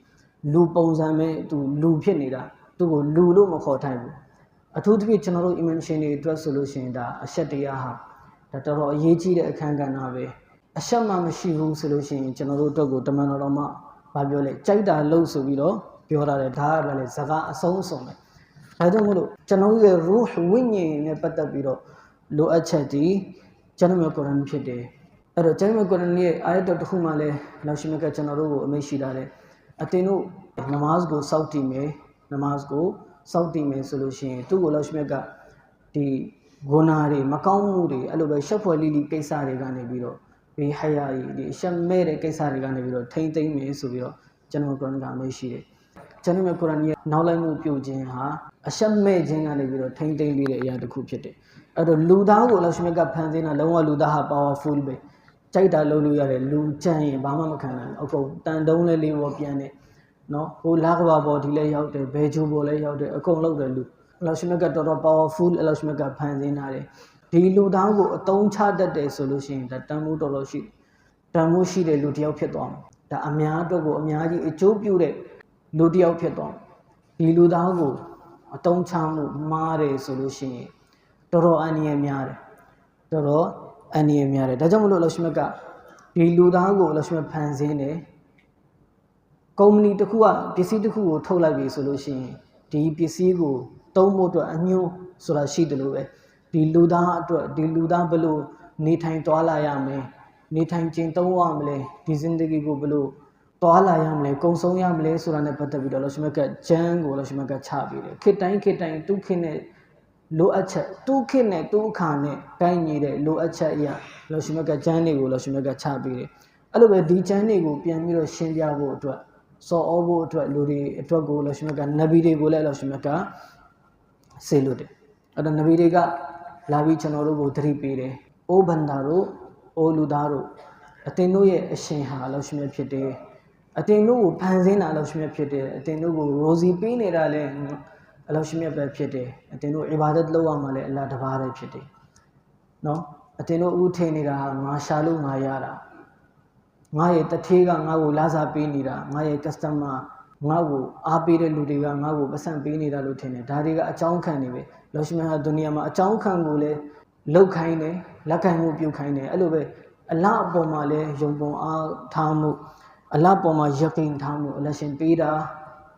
လူပုံစံပဲသူလူဖြစ်နေတာသူ့ကိုလူလို့မခေါ်ထိုင်ဘူးအထူးသဖြင့်ကျွန်တော်တို့ emotion တွေအတွက်ဆိုလို့ရှိရင်ဒါအရှက်တရားဟာဒါတော်တော်အရေးကြီးတဲ့အခန်းကဏ္ဍပဲအရှက်မှမရှိဘူးဆိုလို့ရှိရင်ကျွန်တော်တို့အတွက်ကိုတမန်တော်တော်မှဘာပြောလဲကြိုက်တာလို့ဆိုပြီးတော့ ပြောထားတယ်ဒါကလည်းစကားအဆုံးအစုံပဲဒါကြောင့်မို့လို့ကျွန်တော်ရဲ့ ruh ဝိညာဉ်နဲ့ပတ်သက်ပြီးတော့လိုအပ်ချက်ဒီကျွန်တော်မျိုးကုရ်အာန်ဖြစ်တယ်အဲ့တော့ကျွန်တော်မျိုးကုရ်အာန်ရဲ့အာယတ်တော်တစ်ခုမှလည်းလောက်ရှိမြကကျွန်တော်တို့ကိုအမိန့်ရှိတာတယ်အတင်းတို့နမတ်ကိုစောင့်တည်မယ်နမတ်ကိုစောင့်တည်မယ်ဆိုလို့ရှိရင်သူ့ကိုလောက်ရှိမြကဒီဂုဏတွေမကောင်းမှုတွေအဲ့လိုပဲရှက်ဖွယ်လိလိကိစ္စတွေကနေပြီးတော့ဘေးဟယာကြီးဒီရှက်မဲ့တဲ့ကိစ္စတွေကနေပြီးတော့ထိမ့်သိမ့်မယ်ဆိုပြီးတော့ကျွန်တော်ကုရ်အာန်ကအမိန့်ရှိတယ် ကျွန်တော်မြတ်ကုရ်အာန်ရဲ့နောက်လိုက်မှုပြုခြင်းဟာအရှက်မဲ့ခြင်းကနေပြီးတော့ထိမ့်သိမ့်ပေးတဲ့အရာတစ်ခုဖြစ်တယ်အဲ့တော့လူသားကိုလောက်ရှိမြတ်ကဖန်ဆင်းတာလုံးဝလူသားဟာ powerful ပဲကြိုက်တာလုပ်လို့ရတယ်လူကြမ်းရင်ဘာမှမခံနိုင်ဘူးအကုန်တန်တုံးလေးလေးပေါ်ပြန်တယ်နော်ဟိုလာကဘာပေါ်ဒီလဲရောက်တယ်ဘဲချိုးပေါ်လဲရောက်တယ်အကုန်လုပ်တယ်လူအလောက်ရှိမြတ်ကတော်တော် powerful အလောက်ရှိမြတ်ကဖန်ဆင်းတာတယ်ဒီလူသားကိုအတုံးချတတ်တယ်ဆိုလို့ရှိရင်ဒါတန်ဖိုးတော်တော်ရှိတန်ဖိုးရှိတဲ့လူတစ်ယောက်ဖြစ်သွားမှာဒါအများအတွက်ကိုအများကြီးအကျိုးပြုတဲ့ လူတစ်ယောက်ဖြစ်သွားဒီလူသားကိုအတုံးချမှုမှားတယ်ဆိုလို့ရှိရင်တော်တော်အန္တရာယ်များတယ်တော်တော်အန္တရာယ်များတယ်ဒါကြောင့်မလို့လောရှိမကဒီလူသားကိုအလရှမြတ်ဖန်ဆင်းတယ်ကုမ္ပဏီတစ်ခုကပစ္စည်းတစ်ခုကိုထုတ်လိုက်ပြီဆိုလို့ရှိရင်ဒီပစ္စည်းကိုသုံးဖို့အတွက်အညွှန်းဆိုတာရှိတယ်လို့ပဲဒီလူသားအတွက်ဒီလူသားဘယ်လိုနေထိုင်သွားလာရမလဲနေထိုင်ကျင့်သုံးရမလဲဒီဇင်ဒဂီကိုဘယ်လို သွားလာရမလဲကုံဆုံးရမလဲဆိုတာနဲ့ပတ်သက်ပြီးတော့လောရှမကဂျန်ကိုလောရှမကချပေးတယ်ခေတ်တိုင်းခေတ်တိုင်းသူခေတ်နဲ့လိုအပ်ချက်သူခေတ်နဲ့သူအခါနဲ့တိုင်းညီတဲ့လိုအပ်ချက်အရာလောရှမကဂျန်တွေကိုလောရှမကချပေးတယ်အဲ့လိုပဲဒီဂျန်တွေကိုပြန်ပြီးတော့ရှင်းပြဖို့အတွက်စော်ဩဖို့အတွက်လူတွေအတွက်ကိုလောရှမကနဗီတွေကိုလည်းလောရှမကဆေလို့တယ်အဲ့တော့နဗီတွေကလာပြီးကျွန်တော်တို့ကိုသတိပေးတယ်။အိုးဘန္တာတို့အိုးလူသားတို့အတင်တို့ရဲ့အရှင်ဟာလောရှမြတ်ဖြစ်တယ်။ အတင်တို့ကိုဖန်ဆင်းတာလောရှမြတ်ဖြစ်တယ်။အတင်တို့ကိုရိုဇီပေးနေတာလည်းအလောရှမြတ်ပဲဖြစ်တယ်။အတင်တို့အီဘာဒတ်လုပ်ရမှာလည်းအလ္လာဟ်တပါးတည်းဖြစ်တယ်။နော်အတင်တို့အခုထိနေတာဟာငါရှာလို့ငါရတာ။ငါရဲ့တထေးကငါ့ကိုလာစားပေးနေတာငါရဲ့ customer ငါ့ကိုအားပေးတဲ့လူတွေကငါ့ကိုပတ်စံပေးနေတာလို့ထင်တယ်ဒါတွေကအကြောင်းခံနေပဲလောရှမန်ဟာဒုနီယာမှာအကြောင်းခံကိုလည်းလောက်ခိုင်းတယ်လက်ခံမှုပြုတ်ခိုင်းတယ်အဲ့လိုပဲအလအပေါ်မှာလည်းယုံပုံအားထားမှု အလပေါ်မှာယကင်ထားမှုအလရှင်ပေးတာ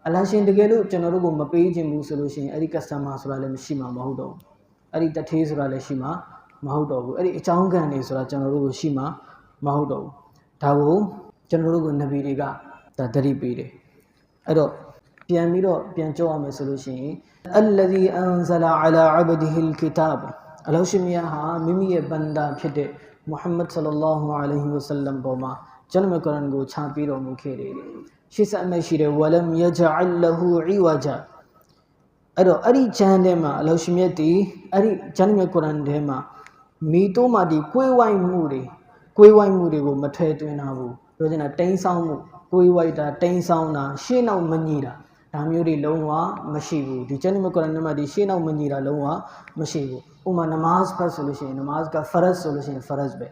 အလရှင်တကယ်လို့ကျွန်တော်တို့ကိုမပေးခြင်းဘူးဆိုလို့ရှိရင်အဲ့ဒီ customer ဆိုတာလည်းမရှိမှာမဟုတ်တော့ဘူးအဲ့ဒီတထေးဆိုတာလည်းရှိမှာမဟုတ်တော့ဘူးအဲ့ဒီအကြောင်းခံနေဆိုတာကျွန်တော်တို့ကိုရှိမှာမဟုတ်တော့ဘူးဒါကိုကျွန်တော်တို့ကိုနဗီတွေကဒါတတိပေးတယ်အဲ့တော့ပြန်ပြီးတော့ပြန်ကြောက်ရမယ်ဆိုလို့ရှိရင်အလ္လဇီအန်ဇလာအလာအဘဒီဟီလ်ကီတာဘအလောရှိမြတ်ဟာမိမိရဲ့ဘန္တာဖြစ်တဲ့မုဟမ္မဒ်ဆလလောလဟူအလိုင်းဝဆလမ်ပေါ်မှာ ကျွန်တော်ကုရ်အန်ကိုချပေးတော်မူခဲ့တယ်ရှေ့ဆက်အမရှိတဲ့ဝလမ်ယဂျအလ်လဟူအီဝဂျအဲ့တော့အဲ့ဒီဂျန်ထဲမှာအလောရှိမြတ်ဒီအဲ့ဒီဂျန်မြတ်ကုရ်အန်ထဲမှာမိတိုးမှာဒီကိုယ်ဝိုင်းမှုတွေကိုယ်ဝိုင်းမှုတွေကိုမထွဲသွင်းတာဘူးပြောချင်တာတိန်းဆောင်မှုကိုယ်ဝိုက်တာတိန်းဆောင်တာရှေ့နောက်မညီတာဒါမျိုးတွေလုံးဝမရှိဘူးဒီကျမ်းမကုရ်အာန်မှာဒီရှေ့နောက်မညီတာလုံးဝမရှိဘူးဥမာနမတ်ဖတ်ဆိုလို့ရှိရင်နမတ်ကဖရတ်ဆိုလို့ရှိရင်ဖရတ်ပဲ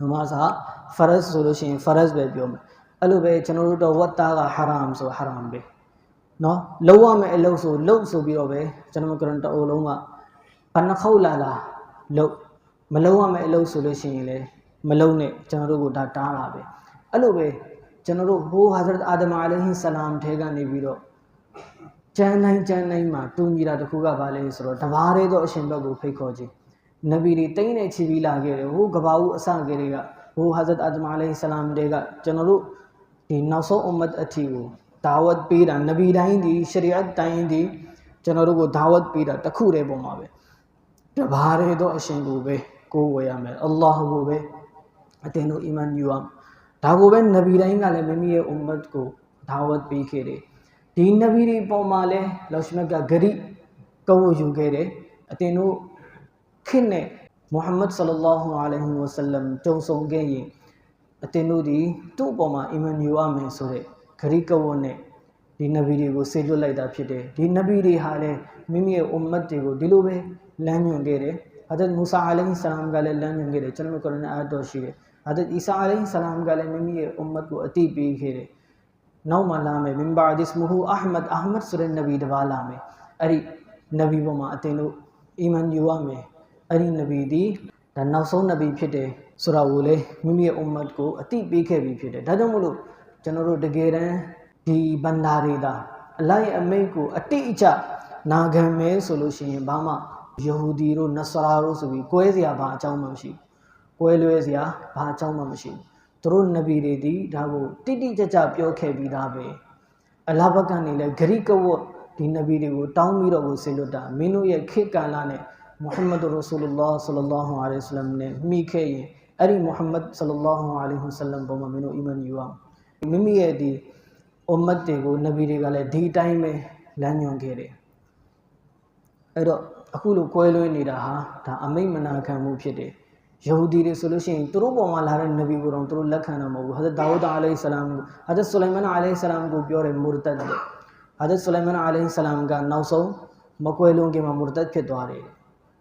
နမတ်ဟာဖရတ်ဆိုလို့ရှိရင်ဖရတ်ပဲပြောမယ်အဲ့လိုပဲကျွန်တော်တို့တော့ဝတ်တာကဟာရမ်ဆိုဟာရမ်ပဲနော်လုံးဝမဲ့အလုပ်ဆိုလုပ်ဆိုပြီးတော့ပဲကျွန်တော်ကုရ်အာန်တအိုလုံးကဘဏ္ဍခေါက်လာလာလုပ်မလုံးဝမဲ့အလုပ်ဆိုလို့ရှိရင်လေမလုံးနဲ့ကျွန်တော်တို့ကဒါတားတာပဲအဲ့လိုပဲကျွန်တော်တို့ဟိုဟာဇရတ်အာဒမ်အလိုင်ဟီဆလာမ်ထဲကနေပြီးတော့ကျမ်းတိုင်းကျမ်းတိုင်းမှာတူညီတာတခုကဘာလဲဆိုတော့တဘာရဲသောအရှင်ဘက်ကိုဖိတ်ခေါ်ခြင်း နဗီတွေတိမ့်နေချီပြီးလာခဲ့တယ်ဟိုကဘာဦးအစကလေးကဟိုဟာဇရတ်အာဒမ်အလိုင်ဟီဆလာမ်တွေကကျွန်တော်တို့ဒီနောက်ဆုံးအမတ်အထီကိုဒါဝတ်ပေးတာနဗီတိုင်းဒီရှရီအတ်တိုင်းဒီကျွန်တော်တို့ကိုဒါဝတ်ပေးတာတခုတည်းပုံမှာပဲတဘာရဲသောအရှင်ကိုပဲကိုးဝယ်ရမယ်အလ္လာဟ်ကိုပဲအတင်းတို့အီမန်ယူရမယ်ဒါကိုပဲနဗီတိုင်းကလည်းမိမိရဲ့ ummah ကိုဒါဝတ်ပေးခဲ့တယ်ဒီနဗီတွေပေါ်မှာလဲလောရှမတ်ကဂရိကောက်ယူခဲ့တယ်အတင်တို့ ခင့်နဲ့မုဟမ္မဒ်ဆလလာဟူအလိုင်ဟီဝဆလမ်ကြုံဆုံခဲ့ရင်အတင်တို့ဒီသူ့အပေါ်မှာအီမန်ယူရမယ်ဆိုတဲ့ဂရိကဝတ်နဲ့ဒီနဗီတွေကိုဆေးလွတ်လိုက်တာဖြစ်တယ်ဒီနဗီတွေဟာလည်းမိမိရဲ့ ummah တွေကိုဒီလိုပဲလမ်းညွှန်ခဲ့တယ်ဟာဒတ်မူဆာအလိုင်ဆလမ်ကလည်းလမ်းညွှန်ခဲ့တယ်ကျွန်တော်ကုရ်အာန်အာတော်ရှိတယ်ဟာဒတ်အီဆာအလိုင်ဆလမ်ကလည်းမိမိရဲ့ ummah ကိုအတိပေးခဲ့တယ်နောက်မှလာမယ်မင်ဘာဒစ်မဟူအာဟမဒ်အာဟမဒ်ဆိုတဲ့နဗီတပါးလာမယ်အဲ့ဒီနဗီပေါ်မှာအတင်တို့အီမန်ယူရမယ် အဲ့ဒီနဗီဒီဒါနောက်ဆုံးနဗီဖြစ်တယ်ဆိုတာကိုလေမိမိရဲ့ ummah ကိုအတိပေးခဲ့ပြီးဖြစ်တယ်ဒါကြောင့်မို့လို့ကျွန်တော်တို့တကယ်တမ်းဒီဘန္တာတွေဒါအလိုက်အမိတ်ကိုအတိအကျနာခံမဲဆိုလို့ရှိရင်ဘာမှယေဟူဒီတို့နဆရာတို့ဆိုပြီးကွဲစရာဘာအကြောင်းမှမရှိဘူးကွဲလွဲစရာဘာအကြောင်းမှမရှိဘူးသူတို့နဗီတွေဒီဒါကိုတိတိကျကျပြောခဲ့ပြီးသားပဲအလာဘတ်ကနေလည်းဂရိကဝတ်ဒီနဗီတွေကိုတောင်းပြီးတော့ကိုဆေလွတ်တာမင်းတို့ရဲ့ခေတ်ကာလနဲ့ မုဟမ္မဒ်ရဆူလလာဆလလာဟူအလိုင်ဝဆလမ်နဲ့မိခဲ့ရင်အဲ့ဒီမုဟမ္မဒ်ဆလလာဟူအလိုင်ဝဆလမ်ပေါ်မှာမင်းတို့အီမန်ယူအောင်မိမိရဲ့ဒီအွမ်မတ်တွေကိုနဗီတွေကလည်းဒီတိုင်းပဲလမ်းညွှန်ခဲ့တယ်အဲ့တော့အခုလိုကွဲလွဲနေတာဟာဒါအမိတ်မနာခံမှုဖြစ်တယ်ယဟူဒီတွေဆိုလို့ရှိရင်သူတို့ပေါ်မှာလာတဲ့နဗီကိုတော့သူတို့လက်ခံတာမဟုတ်ဘူးဟာဇတ်ဒါဝုဒ်အလိုင်ဆလမ်ကိုဟာဇတ်ဆူလိုင်မန်အလိုင်ဆလမ်ကိုပြောတယ်မူရတတ်တယ်ဟာဇတ်ဆူလိုင်မန်အလိုင်ဆလမ်ကနောက်ဆုံးမကွယ်လွန်ခင်မှာမူရတတ်ဖြစ်သွားတယ်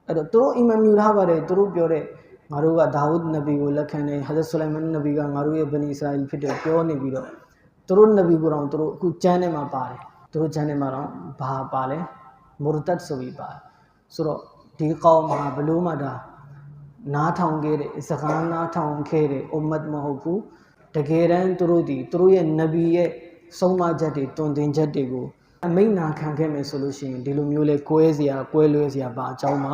အဲ့တော့သူတို့အီမန်ယူထားပါတယ်သူတို့ပြောတဲ့ငါတို့ကဒါဝုဒ်နဗီကိုလက်ခံတယ်ဟာဇတ်ဆူလိုင်မန်နဗီကငါတို့ရဲ့ဗနီအစ္စရာအီဖြစ်တယ်ပြောနေပြီးတော့သူတို့နဗီကိုတော့သူတို့အခုကျမ်းထဲမှာပါတယ်သူတို့ကျမ်းထဲမှာတော့ဘာပါလဲမူရတတ်ဆိုပြီးပါတယ်ဆိုတော့ဒီကောင်းမှာဘလို့မှဒါနားထောင်ခဲ့တဲ့စကားနားထောင်ခဲ့တဲ့အွမ်မတ်မဟုတ်ဘူးတကယ်တမ်းသူတို့ဒီသူတို့ရဲ့နဗီရဲ့ဆုံးမချက်တွေတွင်တင်ချက်တွေကိုအမိန့်နာခံခဲ့မယ်ဆိုလို့ရှိရင်ဒီလိုမျိုးလဲကွဲစရာကွဲလွဲစရာဘာအကြောင်းမှ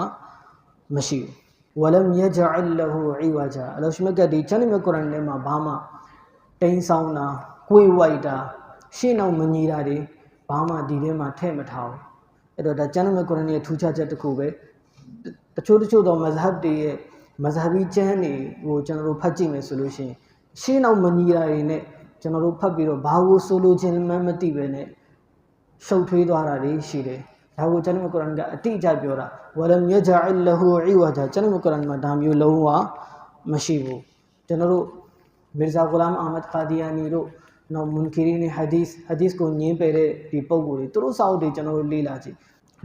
မရှိဘူးဝလမ်ယဂျအလ်လဟူအီဝါဂျာအလောရှိမကဒီချန်မြတ်ကုရ်အာန်ထဲမှာဘာမှတိန်ဆောင်တာကိုယ်ဝိုက်တာရှင်းအောင်မညီတာတွေဘာမှဒီထဲမှာထည့်မထားဘူးအဲ့တော့ဒါချန်မြတ်ကုရ်အာန်ရဲ့ထူးခြားချက်တစ်ခုပဲတချို့တချို့သောမဇဟပ်တွေရဲ့မဇဟဘီကျမ်းတွေကိုကျွန်တော်တို့ဖတ်ကြည့်မယ်ဆိုလို့ရှိရင်ရှင်းအောင်မညီတာတွေနဲ့ကျွန်တော်တို့ဖတ်ပြီးတော့ဘာကိုဆိုလိုချင်မှန်းမသိပဲနဲ့ရှုပ်ထွေးသွားတာတွေရှိတယ်။ ဒါကိုကျွန်တော်ကုရ်အာန်ကအတိအကျပြောတာဝလမ်ယဂျအလ်လဟူအီဝါဂျာကျွန်တော်ကုရ်အာန်မှာဒါမျိုးလုံးဝမရှိဘူး။ကျွန်တော်တို့မီဇာဂူလာမ်အာမတ်ခါဒီယာနီတို့နော်မွန်ကီရီနီဟာဒီစ်ဟာဒီစ်ကိုညင်းပယ်တဲ့ဒီပုံကိုယ်တွေသူတို့စာအုပ်တွေကျွန်တော်တို့လေ့လာကြည့်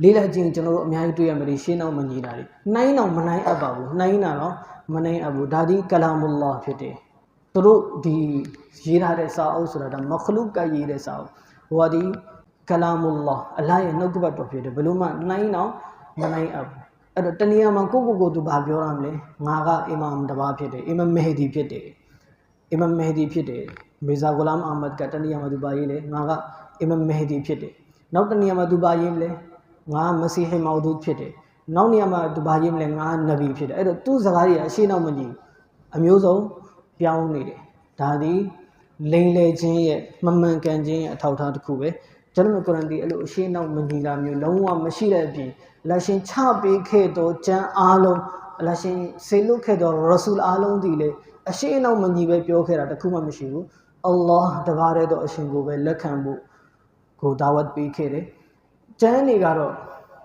လေ့လာကြည့်ရင်ကျွန်တော်တို့အများကြီးတွေ့ရမယ်ရှင်းအောင်မညီတာတွေနှိုင်းအောင်မနှိုင်းအပ်ပါဘူးနှိုင်းတာတော့မနှိုင်းအပ်ဘူးဒါဒီကလာမူလာဖြစ်တယ်သူတို့ဒီရေးထားတဲ့စာအုပ်ဆိုတာဒါမခလုကရေးတဲ့စာအုပ်ဟိုကဒီ ကလာမူလာအလာရဲ့နှုတ်ကပတ်တော်ဖြစ်တယ်ဘယ်လို့မှနှိုင်းအောင်မနှိုင်းအပ်ဘူးအဲ့တော့တနည်းအားမှာကိုကိုကိုသူဘာပြောရမလဲငါကအီမမ်တစ်ပါးဖြစ်တယ်အီမမ်မဟဒီဖြစ်တယ်အီမမ်မဟဒီဖြစ်တယ်မီဇာဂူလာမ်အာမတ်ကတနည်းအားမှာသူပါရေးလေငါကအီမမ်မဟဒီဖြစ်တယ်နောက်တနည်းအားမှာသူပါရေးလေငါမစီဟီမောဒူဖြစ်တယ်နောက်နေရာမှာသူဘာရေးမလဲငါနဗီဖြစ်တယ်အဲ့တော့သူ့စကားတွေအရှိနောက်မကြည့်အမျိုးစုံပြောင်းနေတယ်ဒါသည်လိန်လေခြင်းရဲ့မမှန်ကန်ခြင်းရဲ့အထောက်အထားတစ်ခုပဲ ကျွန်တော်ကုရ်အာန်ဒီအဲ့လိုအရှိနောက်မညီတာမျိုးလုံးဝမရှိတဲ့အပြင်လက်ရှင်ချပေးခဲ့သောကျမ်းအားလုံးလက်ရှင်ဆေလွတ်ခဲ့သောရဆူလ်အားလုံးဒီလေအရှိနောက်မညီပဲပြောခဲ့တာတခုမှမရှိဘူးအလ္လာဟ်တပါးတဲ့သောအရှင်ကိုပဲလက်ခံဖို့ကိုဒါဝတ်ပေးခဲ့တယ်ကျမ်းတွေကတော့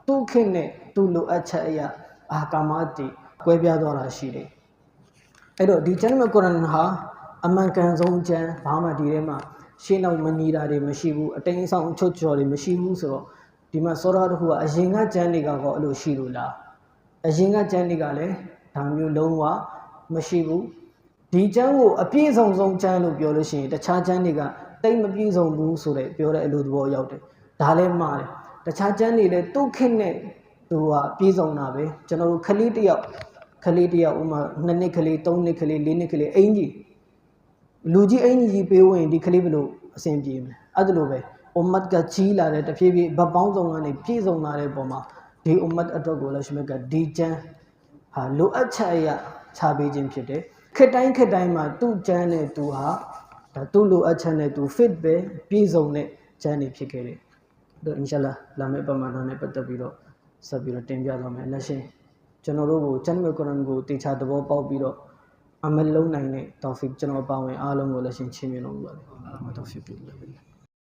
သူ့ခင်နဲ့သူ့လိုအပ်ချက်အရာအာကာမတိကွဲပြားသွားတာရှိတယ်အဲ့တော့ဒီကျမ်းမကုရ်အာန်ဟာအမှန်ကန်ဆုံးကျမ်းဘာမှဒီထဲမှာ ရှင်းတော့မညီတာတွေမရှိဘူးအတိုင်းဆောင်ချုပ်ချော်တွေမရှိဘူးဆိုတော့ဒီမှာစောရတခုကအရင်ကကျမ်းတွေကတော့အဲ့လိုရှိလို့လားအရင်ကကျမ်းတွေကလည်းဒါမျိုးလုံးဝမရှိဘူးဒီကျမ်းကိုအပြည့်စုံဆုံးကျမ်းလို့ပြောလို့ရှိရင်တခြားကျမ်းတွေကတိတ်မပြည့်စုံဘူးဆိုတဲ့ပြောတဲ့အလိုသဘောရောက်တယ်ဒါလည်းမှားတယ်တခြားကျမ်းတွေလည်းသူ့ခင်နဲ့သူကပြေးဆုံးတာပဲကျွန်တော်တို့ခလေးတယောက်ခလေးတယောက်ဥမာ2နှစ်ခလေး3နှစ်ခလေး4နှစ်ခလေးအင်ကြီး လူကြီးအင်ကြီးကြီးပေးဝင်ဒီခလေးဘယ်လိုအဆင်ပြေမလဲအဲ့ဒါလိုပဲအွမ်မတ်ကကြီးလာတဲ့တဖြည်းဖြည်းဗပေါင်းစုံကနေပြည့်စုံလာတဲ့ပုံမှာဒီအွမ်မတ်အတွက်ကိုလည်းရှမကဒီကျမ်းဟာလိုအပ်ချက်အရာခြားပေးခြင်းဖြစ်တယ်ခက်တိုင်းခက်တိုင်းမှာသူ့ကျမ်းနဲ့သူဟာဒါသူ့လိုအပ်ချက်နဲ့သူ fit ပဲပြည့်စုံတဲ့ကျမ်းတွေဖြစ်ခဲ့တယ်တော့အင်ရှာလာလာမယ့်ပမာဏနဲ့ပတ်သက်ပြီးတော့ဆက်ပြီးတော့တင်ပြသွားမယ်လက်ရှိကျွန်တော်တို့ကိုကျမ်းမြတ်ကုရ်အာန်ကိုတေချာသဘောပေါက်ပြီးတော့ အမလုံးနိုင်တဲ့တောဖီကျွန်တော်ပါဝင်အားလုံးကိုလက်ရှိချင်းမြင်လို့ပါတယ်တော်ဖီပြီ